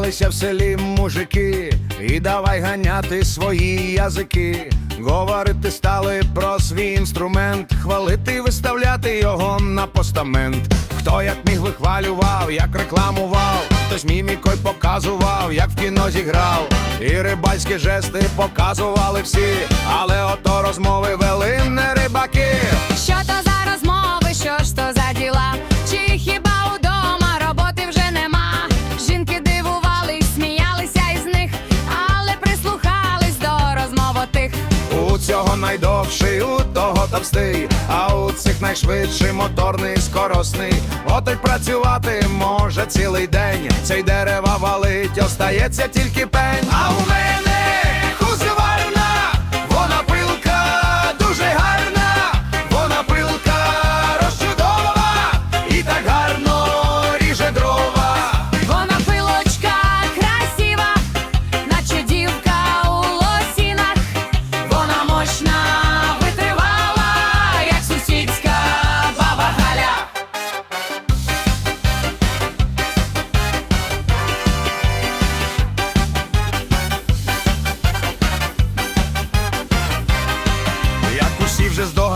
Зібралися в селі мужики, і давай ганяти свої язики. Говорити стали про свій інструмент, хвалити виставляти його на постамент. Хто як міг вихвалював, як рекламував, хтось мімікой показував, як в кіно зіграв. І рибальські жести показували всі, але ото розмови вели не рибаки. Цього найдовший, у того товстий, а у цих найшвидший моторний скоросний. От працювати може цілий день. Цей дерева валить, остається тільки пень.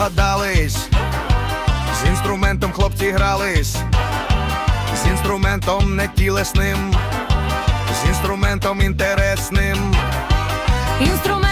Вже здогадались, з інструментом хлопці грались, з інструментом нетілесним, з інструментом інтересним. Інструмент